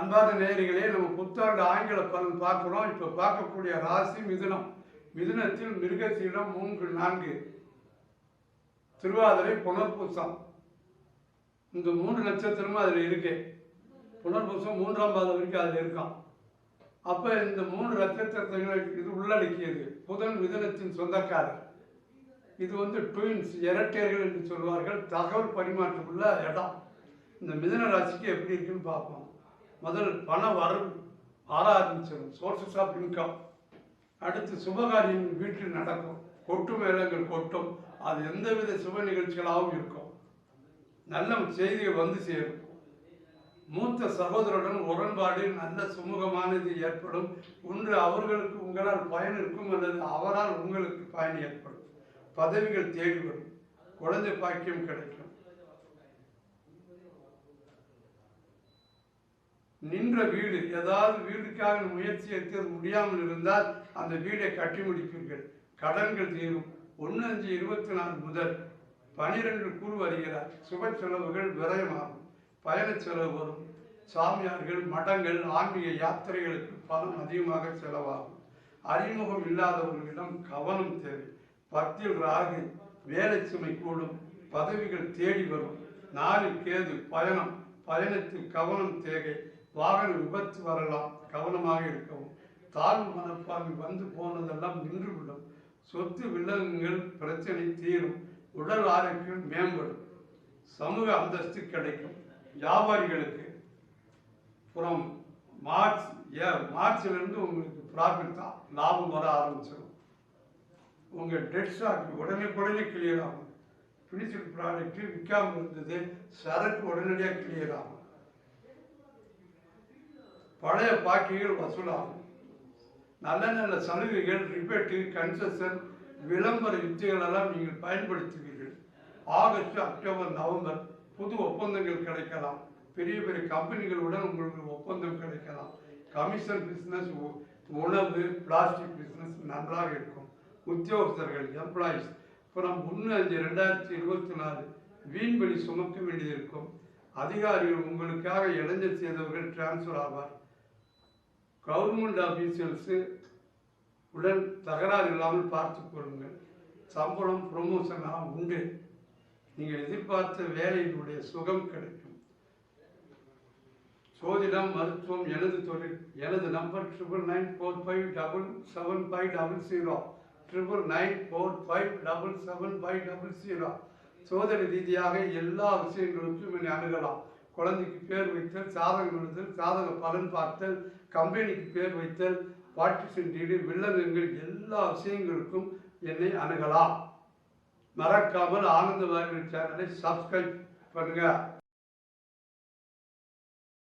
அன்பார்ந்த நேயர்களே நம்ம புத்தாண்டு ஆங்கில பலன் பார்க்குறோம். இப்போ பார்க்கக்கூடிய ராசி மிதுனம். மிதுனத்தில் மிருகசீடம் மூன்று நான்கு. திருவாதிரை புனர்பூசம். இந்த மூன்று நட்சத்திரமும் அதில் இருக்கு. புனர்பூசம் மூன்றாம் பாதம் வரைக்கும் அதில் இருக்கான் அப்போ இந்த மூன்று நட்சத்திரங்களை இது உள்ளடக்கியது. புதன் மிதுனத்தின் சொந்தக்காரர். இது வந்து ட்வின்ஸ் இரட்டையர்கள் என்று சொல்வார்கள். தகவல் பரிமாற்றம் உள்ள இடம். இந்த மிதன ராசிக்கு எப்படி இருக்குன்னு பார்ப்போம். முதல் பண வர வர ஆரம்பிச்சிடும் சோர்சஸ் ஆஃப் இன்கம் அடுத்து சுபகாரியம் வீட்டில் நடக்கும். கொட்டு மேளங்கள் கொட்டும். அது எந்தவித சுப நிகழ்ச்சிகளாகவும் இருக்கும். நல்ல செய்திகள் வந்து சேரும். மூத்த சகோதரருடன் உடன்பாடு நல்ல சுமூகமானது ஏற்படும். ஒன்று அவர்களுக்கு உங்களால் பயன் இருக்கும் அல்லது அவரால் உங்களுக்கு பயன் ஏற்படும். பதவிகள் தேடி வரும். குழந்தை பாக்கியம் கிடைக்கும். நின்ற வீடு ஏதாவது வீடுக்காக முயற்சி எடுத்தது முடியாமல் இருந்தால் அந்த வீடை கட்டி முடிப்பீர்கள். கடன்கள் தீரும். ஒன்று அஞ்சு இருபத்தி நாலு முதல் பனிரெண்டு குழு வருகிறார். சுப செலவுகள் விரயமாகும். பயண செலவு வரும். சாமியார்கள் மடங்கள் ஆன்மீக யாத்திரைகளுக்கு பணம் அதிகமாக செலவாகும். அறிமுகம் இல்லாதவர்களிடம் கவனம் தேவை. பத்தில் ராகு வேலை சுமை கூடும். பதவிகள் தேடி வரும். நாலு கேது பயணம். பயணத்தில் கவனம் தேவை. வாகன விபத்து வரலாம் கவனமாக இருக்கவும். தாழ்வு மனப்பான்மை வந்து போனதெல்லாம் நின்றுவிடும். சொத்து விலங்குகள் பிரச்சனை தீரும். உடல் ஆரோக்கியம் மேம்படும். சமூக அந்தஸ்து கிடைக்கும். வியாபாரிகளுக்கு புறம் மார்ச் ஏ மார்ச்லேருந்து உங்களுக்கு ப்ராஃபிட் தான். லாபம் வர ஆரம்பிச்சிடும். உங்கள் டெட் ஸ்டாக் உடனே உடனே கிளியர் ஆகும். ஃபினிஷிங் ப்ராடக்ட்டு விற்காம இருந்தது சரக்கு உடனடியாக கிளியர் ஆகும். பழைய பாக்கிகள் வசூலாகும். நல்ல நல்ல சலுகைகள் ரிபேட்டு கன்செஷன் விளம்பர யுக்திகள் எல்லாம் நீங்கள் பயன்படுத்துவீர்கள். ஆகஸ்ட் அக்டோபர் நவம்பர் புது ஒப்பந்தங்கள் கிடைக்கலாம். பெரிய பெரிய கம்பெனிகளுடன் உங்களுக்கு ஒப்பந்தம் கிடைக்கலாம். கமிஷன் பிஸ்னஸ் உணவு பிளாஸ்டிக் பிஸ்னஸ் நன்றாக இருக்கும். உத்தியோகஸ்தர்கள் எம்ப்ளாயிஸ் அப்புறம் ஒன்று அஞ்சு ரெண்டாயிரத்தி இருபத்தி நாலு வீண்வெளி சுமக்க வேண்டியிருக்கும் அதிகாரிகள் உங்களுக்காக இளைஞர் செய்தவர்கள் டிரான்ஸ்ஃபர் ஆவார். கவர்மெண்ட் ஆஃபீஸியல்ஸு உடன் தகராறு இல்லாமல் பார்த்துக் கொள்ளுங்கள் சம்பளம் ப்ரொமோஷனாக உண்டு. நீங்கள் எதிர்பார்த்த வேலையினுடைய சுகம் கிடைக்கும். சோதிடம் மருத்துவம் எனது தொழில் எனது number triple nine four five double seven five double zero triple nine four five double seven five double zero சோதனை ரீதியாக எல்லா விஷயங்களுக்கும் என்னை அணுகலாம். குழந்தைக்கு பேர் வைத்தல் சாதகம் எழுதல் சாதக பலன் பார்த்தல் கம்பெனிக்கு பேர் வைத்தல் பார்ட்டிஷன் டீடு வில்லங்கங்கள் எல்லா விஷயங்களுக்கும் என்னை அணுகலாம். மறக்காமல் ஆனந்த வாரிகள் சேனலை சப்ஸ்கிரைப் பண்ணுங்கள்